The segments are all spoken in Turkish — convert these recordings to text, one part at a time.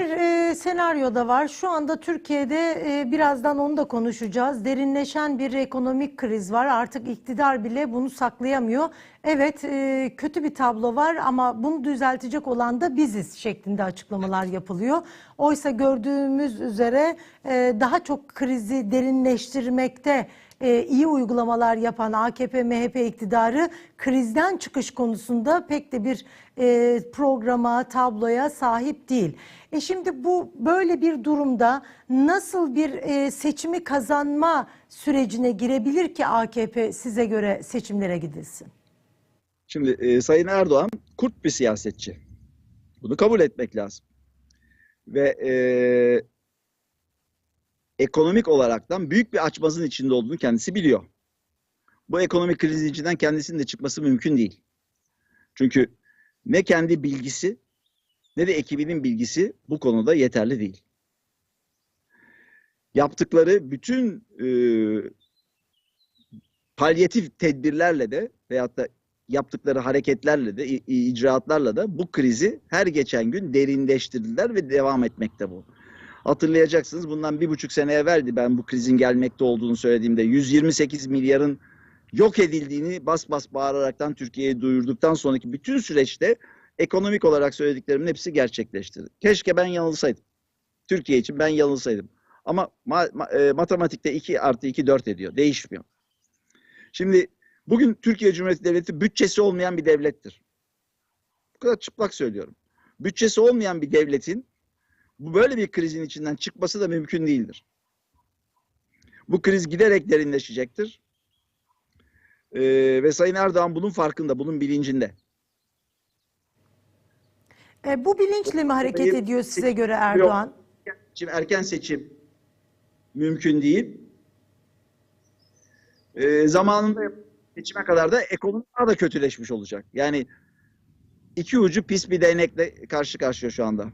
E, senaryo da var. Şu anda Türkiye'de e, birazdan onu da konuşacağız. Derinleşen bir ekonomik kriz var. Artık iktidar bile bunu saklayamıyor. Evet, e, kötü bir tablo var ama bunu düzeltecek olan da biziz şeklinde açıklamalar yapılıyor. Oysa gördüğümüz üzere e, daha çok krizi derinleştirmekte e, iyi uygulamalar yapan AKP MHP iktidarı krizden çıkış konusunda pek de bir e, programa, tabloya sahip değil. E şimdi bu böyle bir durumda nasıl bir e, seçimi kazanma sürecine girebilir ki AKP size göre seçimlere gidilsin? Şimdi e, Sayın Erdoğan kurt bir siyasetçi. Bunu kabul etmek lazım. Ve e, ekonomik olaraktan büyük bir açmazın içinde olduğunu kendisi biliyor. Bu ekonomik krizin içinden kendisinin de çıkması mümkün değil. Çünkü ne kendi bilgisi ne de ekibinin bilgisi bu konuda yeterli değil. Yaptıkları bütün e, palyatif tedbirlerle de veyahut da yaptıkları hareketlerle de icraatlarla da bu krizi her geçen gün derinleştirdiler ve devam etmekte bu. Hatırlayacaksınız bundan bir buçuk sene evveldi ben bu krizin gelmekte olduğunu söylediğimde 128 milyarın yok edildiğini bas bas bağıraraktan Türkiye'ye duyurduktan sonraki bütün süreçte ekonomik olarak söylediklerimin hepsi gerçekleşti. Keşke ben yanılsaydım. Türkiye için ben yanılsaydım. Ama ma- ma- e, matematikte 2 artı 2 4 ediyor. Değişmiyor. Şimdi bugün Türkiye Cumhuriyeti Devleti bütçesi olmayan bir devlettir. Bu kadar çıplak söylüyorum. Bütçesi olmayan bir devletin bu böyle bir krizin içinden çıkması da mümkün değildir. Bu kriz giderek derinleşecektir. Ee, ve Sayın Erdoğan bunun farkında, bunun bilincinde. E, bu bilinçle mi hareket ediyor size seçim göre yok. Erdoğan? Şimdi erken seçim mümkün değil. Ee, zamanında seçime kadar da ekonomi daha da kötüleşmiş olacak. Yani iki ucu pis bir değnekle karşı karşıya şu anda.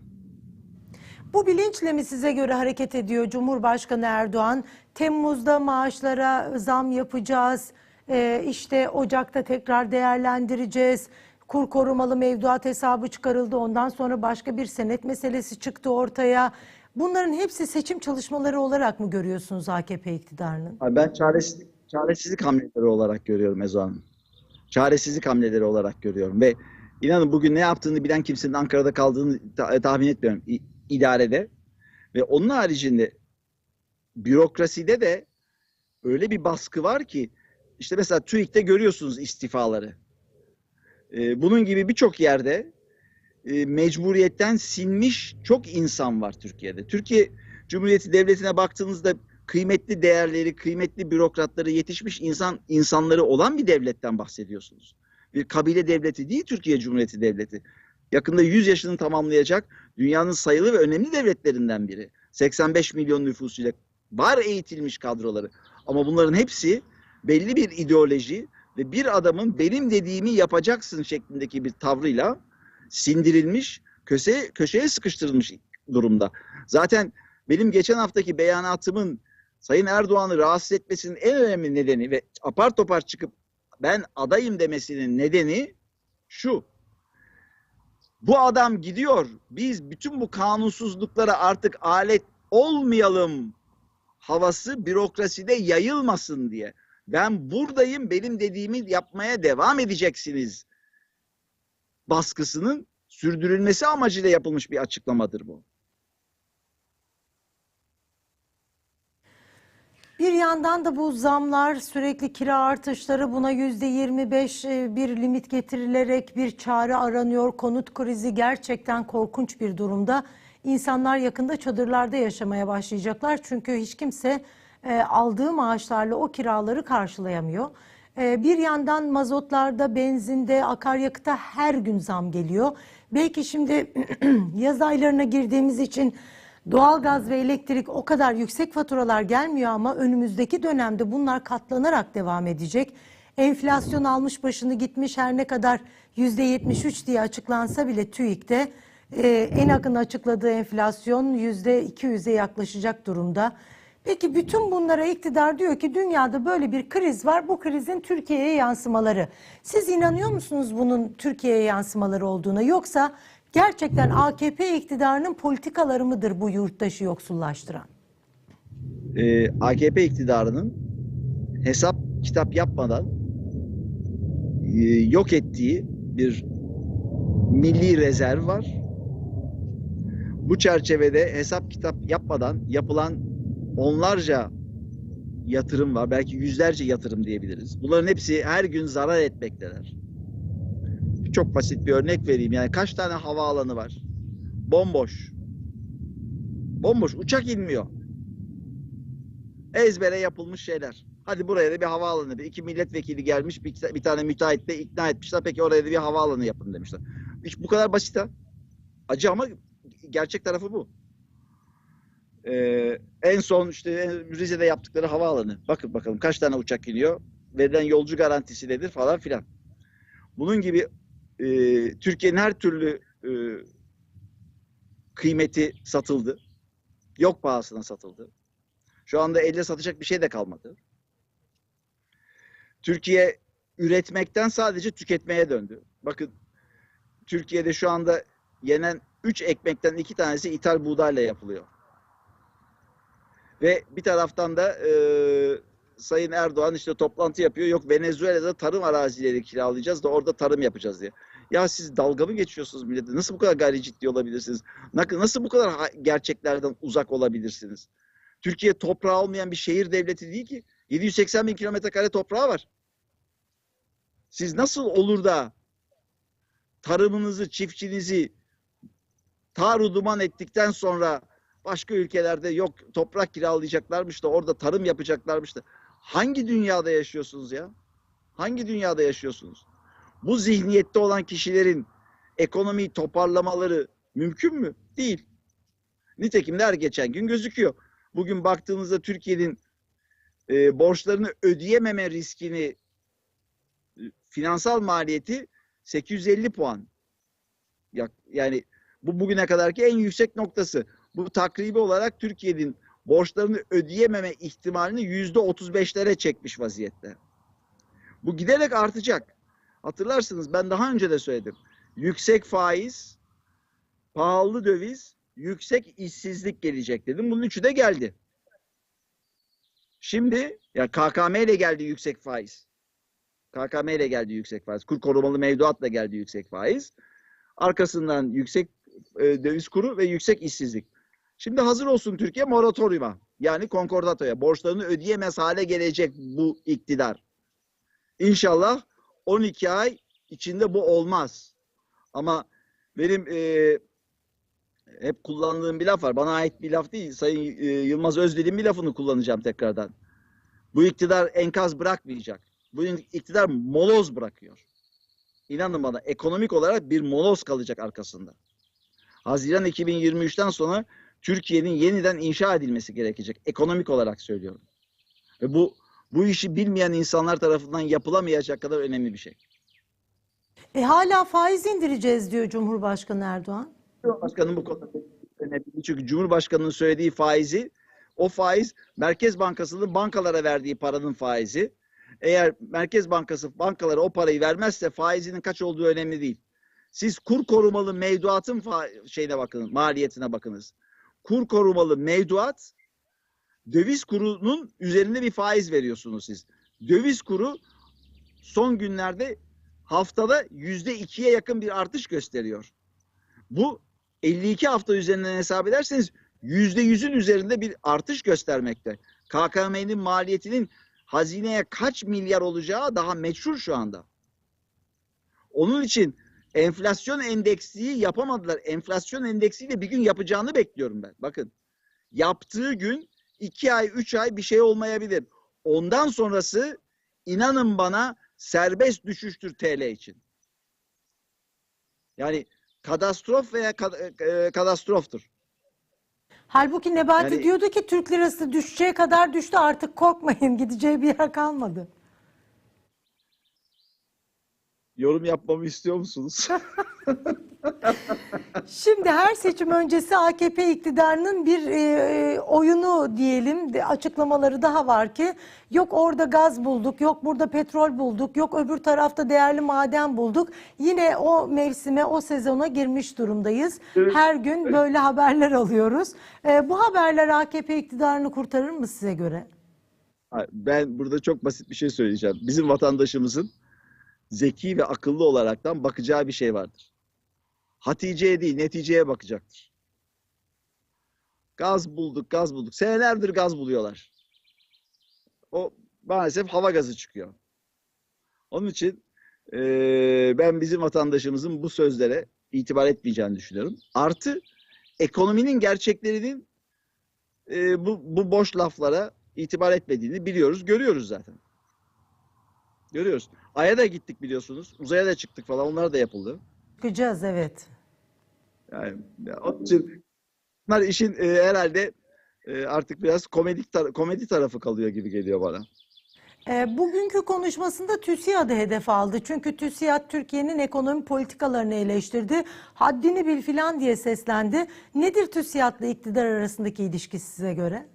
Bu bilinçle mi size göre hareket ediyor Cumhurbaşkanı Erdoğan? Temmuz'da maaşlara zam yapacağız. Ee, işte Ocak'ta tekrar değerlendireceğiz. Kur korumalı mevduat hesabı çıkarıldı. Ondan sonra başka bir senet meselesi çıktı ortaya. Bunların hepsi seçim çalışmaları olarak mı görüyorsunuz AKP iktidarının? Ben çaresizlik, çaresizlik hamleleri olarak görüyorum Ezo Hanım. Çaresizlik hamleleri olarak görüyorum ve inanın bugün ne yaptığını bilen kimsenin Ankara'da kaldığını ta- tahmin etmiyorum idarede. Ve onun haricinde bürokraside de öyle bir baskı var ki işte mesela TÜİK'te görüyorsunuz istifaları. Ee, bunun gibi birçok yerde e, mecburiyetten sinmiş çok insan var Türkiye'de. Türkiye Cumhuriyeti Devleti'ne baktığınızda kıymetli değerleri, kıymetli bürokratları, yetişmiş insan insanları olan bir devletten bahsediyorsunuz. Bir kabile devleti değil Türkiye Cumhuriyeti Devleti. Yakında 100 yaşını tamamlayacak dünyanın sayılı ve önemli devletlerinden biri. 85 milyon nüfusuyla var eğitilmiş kadroları. Ama bunların hepsi belli bir ideoloji ve bir adamın benim dediğimi yapacaksın şeklindeki bir tavrıyla sindirilmiş, köşeye, köşeye sıkıştırılmış durumda. Zaten benim geçen haftaki beyanatımın Sayın Erdoğan'ı rahatsız etmesinin en önemli nedeni ve apar topar çıkıp ben adayım demesinin nedeni şu. Bu adam gidiyor. Biz bütün bu kanunsuzluklara artık alet olmayalım havası bürokraside yayılmasın diye. Ben buradayım, benim dediğimi yapmaya devam edeceksiniz baskısının sürdürülmesi amacıyla yapılmış bir açıklamadır bu. Bir yandan da bu zamlar sürekli kira artışları buna yüzde 25 e, bir limit getirilerek bir çare aranıyor. Konut krizi gerçekten korkunç bir durumda. İnsanlar yakında çadırlarda yaşamaya başlayacaklar. Çünkü hiç kimse e, aldığı maaşlarla o kiraları karşılayamıyor. E, bir yandan mazotlarda, benzinde, akaryakıta her gün zam geliyor. Belki şimdi yaz aylarına girdiğimiz için Doğalgaz ve elektrik o kadar yüksek faturalar gelmiyor ama önümüzdeki dönemde bunlar katlanarak devam edecek. Enflasyon almış başını gitmiş her ne kadar %73 diye açıklansa bile TÜİK'te e, en yakın açıkladığı enflasyon %200'e yaklaşacak durumda. Peki bütün bunlara iktidar diyor ki dünyada böyle bir kriz var. Bu krizin Türkiye'ye yansımaları. Siz inanıyor musunuz bunun Türkiye'ye yansımaları olduğuna yoksa Gerçekten AKP iktidarının politikaları mıdır bu yurttaşı yoksullaştıran? Ee, AKP iktidarının hesap kitap yapmadan e, yok ettiği bir milli rezerv var. Bu çerçevede hesap kitap yapmadan yapılan onlarca yatırım var. Belki yüzlerce yatırım diyebiliriz. Bunların hepsi her gün zarar etmekteler. Çok basit bir örnek vereyim. Yani kaç tane havaalanı var? Bomboş. Bomboş. Uçak inmiyor. Ezbere yapılmış şeyler. Hadi buraya da bir havaalanı. Bir iki milletvekili gelmiş. Bir, bir tane müteahhit de ikna etmişler. Peki oraya da bir havaalanı yapın demişler. Hiç bu kadar basit ha. Acı ama gerçek tarafı bu. Ee, en son işte Rize'de yaptıkları havaalanı. Bakın bakalım kaç tane uçak iniyor. Verilen yolcu garantisi nedir falan filan. Bunun gibi e, Türkiye'nin her türlü e, kıymeti satıldı. Yok pahasına satıldı. Şu anda elde satacak bir şey de kalmadı. Türkiye üretmekten sadece tüketmeye döndü. Bakın Türkiye'de şu anda yenen 3 ekmekten 2 tanesi ithal buğdayla yapılıyor. Ve bir taraftan da e, Sayın Erdoğan işte toplantı yapıyor. Yok Venezuela'da tarım arazileri kiralayacağız da orada tarım yapacağız diye. Ya siz dalga mı geçiyorsunuz millete? Nasıl bu kadar gayri ciddi olabilirsiniz? Nasıl bu kadar gerçeklerden uzak olabilirsiniz? Türkiye toprağı olmayan bir şehir devleti değil ki. 780 bin kilometre kare toprağı var. Siz nasıl olur da tarımınızı, çiftçinizi taru duman ettikten sonra başka ülkelerde yok toprak kiralayacaklarmış da orada tarım yapacaklarmış da hangi dünyada yaşıyorsunuz ya? Hangi dünyada yaşıyorsunuz? Bu zihniyette olan kişilerin ekonomiyi toparlamaları mümkün mü? Değil. Nitekim de her geçen gün gözüküyor. Bugün baktığınızda Türkiye'nin e, borçlarını ödeyememe riskini e, finansal maliyeti 850 puan. Ya, yani bu bugüne kadarki en yüksek noktası. Bu takribi olarak Türkiye'nin borçlarını ödeyememe ihtimalini yüzde 35'lere çekmiş vaziyette. Bu giderek artacak. Hatırlarsınız ben daha önce de söyledim. Yüksek faiz, pahalı döviz, yüksek işsizlik gelecek dedim. Bunun üçü de geldi. Şimdi ya KKM ile geldi yüksek faiz. KKM ile geldi yüksek faiz. Kur korumalı mevduatla geldi yüksek faiz. Arkasından yüksek e, döviz kuru ve yüksek işsizlik. Şimdi hazır olsun Türkiye moratoriuma. Yani konkordatoya. Borçlarını ödeyemez hale gelecek bu iktidar. İnşallah 12 ay içinde bu olmaz. Ama benim e, hep kullandığım bir laf var. Bana ait bir laf değil. Sayın e, Yılmaz Özdil'in bir lafını kullanacağım tekrardan. Bu iktidar enkaz bırakmayacak. Bu iktidar moloz bırakıyor. İnanın bana ekonomik olarak bir moloz kalacak arkasında. Haziran 2023'ten sonra Türkiye'nin yeniden inşa edilmesi gerekecek. Ekonomik olarak söylüyorum. Ve bu bu işi bilmeyen insanlar tarafından yapılamayacak kadar önemli bir şey. E hala faiz indireceğiz diyor Cumhurbaşkanı Erdoğan. Cumhurbaşkanının bu konuda önemli. Çünkü Cumhurbaşkanının söylediği faizi, o faiz Merkez Bankası'nın bankalara verdiği paranın faizi. Eğer Merkez Bankası bankalara o parayı vermezse faizinin kaç olduğu önemli değil. Siz kur korumalı mevduatın şeyine bakın, maliyetine bakınız. Kur korumalı mevduat döviz kurunun üzerinde bir faiz veriyorsunuz siz. Döviz kuru son günlerde haftada yüzde ikiye yakın bir artış gösteriyor. Bu 52 hafta üzerinden hesap ederseniz yüzde yüzün üzerinde bir artış göstermekte. KKM'nin maliyetinin hazineye kaç milyar olacağı daha meçhul şu anda. Onun için enflasyon endeksiyi yapamadılar. Enflasyon endeksiyle bir gün yapacağını bekliyorum ben. Bakın yaptığı gün iki ay, üç ay bir şey olmayabilir. Ondan sonrası inanın bana serbest düşüştür TL için. Yani katastrof veya katastroftur. Halbuki Nebati Yani- diyordu ki Türk lirası düşeceği kadar düştü artık korkmayın gideceği bir yer kalmadı. Yorum yapmamı istiyor musunuz? Şimdi her seçim öncesi AKP iktidarının bir e, oyunu diyelim açıklamaları daha var ki yok orada gaz bulduk, yok burada petrol bulduk, yok öbür tarafta değerli maden bulduk. Yine o mevsime, o sezona girmiş durumdayız. Her gün böyle haberler alıyoruz. E, bu haberler AKP iktidarını kurtarır mı size göre? Ben burada çok basit bir şey söyleyeceğim. Bizim vatandaşımızın zeki ve akıllı olaraktan bakacağı bir şey vardır. Hatice'ye değil, neticeye bakacaktır. Gaz bulduk, gaz bulduk. Senelerdir gaz buluyorlar. O maalesef hava gazı çıkıyor. Onun için eee, ben bizim vatandaşımızın bu sözlere itibar etmeyeceğini düşünüyorum. Artı ekonominin gerçeklerinin eee, bu, bu boş laflara itibar etmediğini biliyoruz, görüyoruz zaten. Görüyoruz. Ay'a da gittik biliyorsunuz. Uzaya da çıktık falan. Onlar da yapıldı. Çıkacağız evet. Yani ya onun için bunlar işin e, herhalde e, artık biraz komedik tar- komedi tarafı kalıyor gibi geliyor bana. E, Bugünkü konuşmasında TÜSİAD'ı hedef aldı. Çünkü TÜSİAD Türkiye'nin ekonomi politikalarını eleştirdi. Haddini bil filan diye seslendi. Nedir TÜSİAD'la iktidar arasındaki ilişki size göre?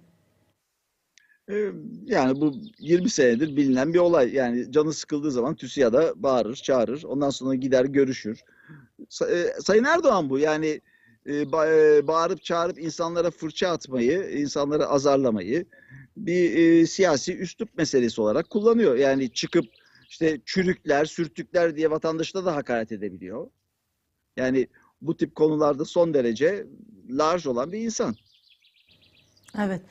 E, yani bu 20 senedir bilinen bir olay. Yani canı sıkıldığı zaman TÜSİAD'a bağırır, çağırır. Ondan sonra gider görüşür. E, Sayın Erdoğan bu. Yani e, e, bağırıp çağırıp insanlara fırça atmayı, insanları azarlamayı bir siyasi üslup meselesi olarak kullanıyor. Yani çıkıp işte çürükler, sürtükler diye vatandaşına da hakaret edebiliyor. Yani bu tip konularda son derece large olan bir insan. Evet.